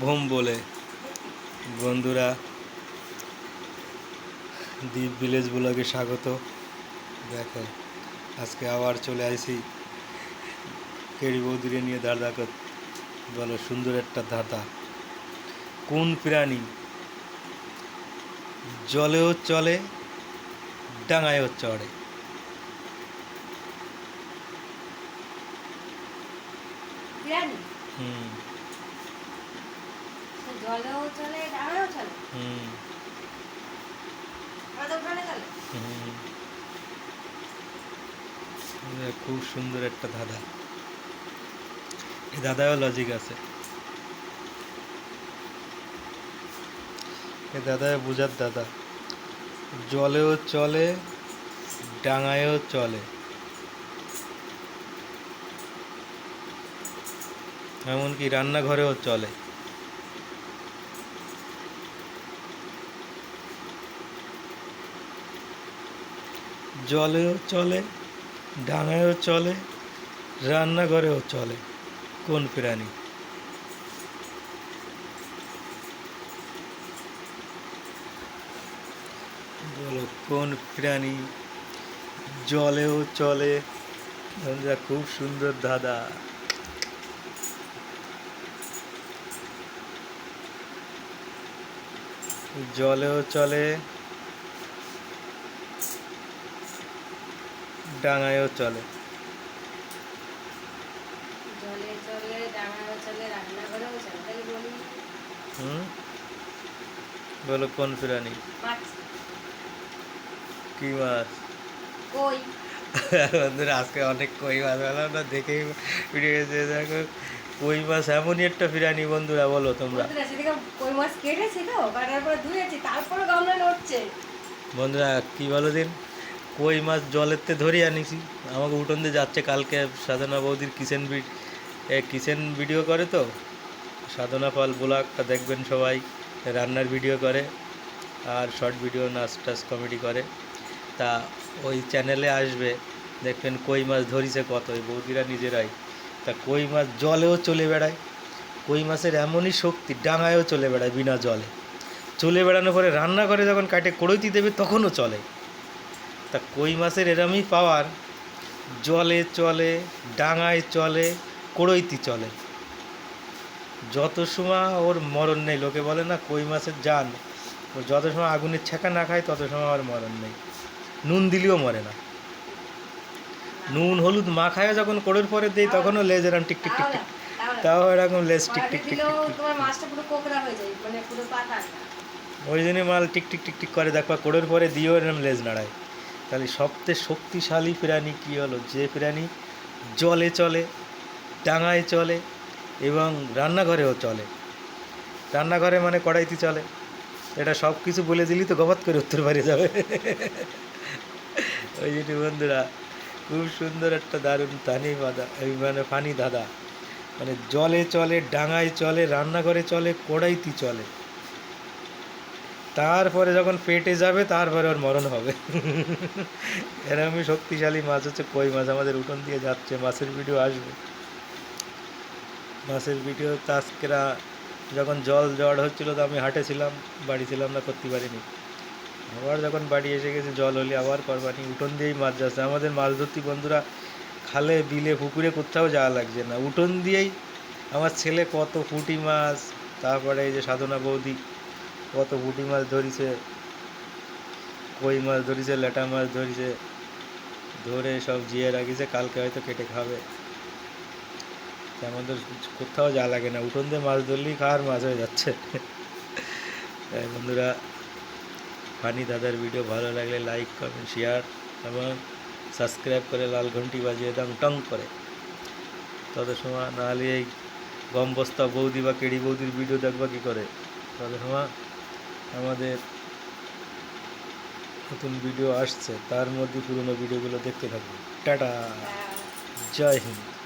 Vom বলে। বন্ধুরা দ্বীপ ভিলেজ ব্লগে স্বাগত। দেখো আজকে আবার চলে আসি কেড়ি বৌদিরে নিয়ে দাদা কর বলো সুন্দর একটা দাদা কোন প্রাণী জলেও চলে ডাঙায়ও চড়ে? হুম। জলেও চলে চলে। হুম। খুব সুন্দর একটা দাদা এই দাদাও লজিক আছে। এ দাদা বুঝার দাদা জলেও চলে ডাঙায়ও চলে। এমনকি রান্নাঘরেও চলে। জলেও চলে, ডাঙায়ও চলে, রান্নাঘরেও চলে। কোন প্রাণী? বলো, কোন প্রাণী? জলেও চলে। খুব সুন্দর দাদা। জলেও চলে ডাঙায়ও চলে। জলে চলে ডাঙায়ও চলে রান্নাঘরেও চলে তাহলে বলি। হুম? বলো কোন প্রাণী মাছ। কি মাছ? কই? বন্ধুরা আজকে অনেক কই মাছ পেলাম না দেখেই ভিডিও দেখো কই মাছ এমনই একটা প্রাণী বন্ধুরা বলো তোমরা। কই মাছ কেটেছি তো কাটার পরে ধুয়েছি তারপরে গামলা নড়ছে। বন্ধুরা কি বলো দিন? কই মাছ জলেতে ধরে আনিছি। আমাকে উঠোন দিয়ে যাচ্ছে কালকে সাধনা বৌদির কিচেন কিচেন ভিডিও করে তো। সাধনা পাল ব্লগটা দেখবেন সবাই, রান্নার ভিডিও করে, আর শর্ট ভিডিও, নাচ টাচ কমেডি করে। তা ওই চ্যানেলে আসবে, দেখবেন কই মাছ ধরিছে কত, ওই বৌদিরা নিজেরাই। তা কই মাছ জলেও চলে বেড়ায়, কই মাছের এমনই শক্তি ডাঙায়ও চলে বেড়ায় বিনা জলে। চলে বেড়ানোর পরে রান্না করে যখন কাটে কড়ইতি দেবে তখনও চলে। তা কই মাছের এরমই পাওয়ার? জলে চলে ডাঙায় চলে কড়ইতি চলে। যত সময় ওর মরণ নেই লোকে বলে না কই মাছের জান ও যত সময় আগুনের ছেঁকা না খায় তত সময় ওর মরণ নেই। নুন দিলেও মরে না। নুন হলুদ মাখায় যখন কোড়ের পরে দেই তখনও লেজ এরম টিক টিক টিক টিক। তাও এরকম লেজ টিক টিক টিক মানে ওই জন্যই মাল টিক টিক টিক টিক করে। দেখবা কোড়ের পরে দিয়েও এরম লেজ নাড়ায়। তাহলে সবচেয়ে শক্তিশালী প্রাণী কী হলো? যে প্রাণী জলে চলে, ডাঙায় চলে এবং রান্নাঘরেও চলে। রান্নাঘরে মানে কড়াইতে চলে। এটা সব কিছু বলে দিলি তো গবাত করে উত্তর বাড়ি যাবে। ওই জন্য বন্ধুরা, খুব সুন্দর একটা দারুণ তানি বাদা মানে ফানি দাদা। মানে জলে চলে, ডাঙায় চলে, রান্নাঘরে চলে, কড়াইতে চলে। তারপরে যখন পেটে যাবে, তারপরে ওর মরণ হবে। এরকমই শক্তিশালী মাছ হচ্ছে কই মাছ? আমাদের উঠোন দিয়ে যাচ্ছে, মাছের ভিডিও আসবে। মাছের ভিডিও তাস্কেরা যখন জল জড় হচ্ছিল তো আমি হাটে ছিলাম, বাড়ি ছিলাম না করতে পারিনি আবার যখন বাড়ি এসে গেছে, জল হলে আবার করবানি। উঠোন দিয়েই মাছ যাচ্ছে। আমাদের মাছ ধরতি বন্ধুরা, খালে, বিলে, পুকুরে কোথাও যাওয়া লাগছে না। উঠোন দিয়েই আমার ছেলে কত পুঁটি মাছ, তারপরে এই যে সাধনা বৌদি কত পুঁটি মাছ ধরিছে, কই মাছ ধরিছে, লেটা মাছ ধরিছে, ধরে সব জিয়ে রাখিছে, কালকে হয়তো কেটে খাবে। আমাদের কোথাও যা লাগে না, উঠোন দিয়ে মাছ ধরলেই খাওয়ার মাছ হয়ে যাচ্ছে। বন্ধুরা, ফানি দাদার ভিডিও ভালো লাগলে লাইক কমেন্ট শেয়ার এবং সাবস্ক্রাইব করে লাল ঘন্টি বাজিয়ে দাম টং করে। তত সময় নাহলে এই গম বস্তা বৌদি বা কেড়ি বৌদির ভিডিও দেখবা কী করে? তত সময় আমাদের নতুন ভিডিও আসছে তার মধ্যে পুরনো ভিডিওগুলো দেখতে থাকব। টাটা! জয় হিন্দ।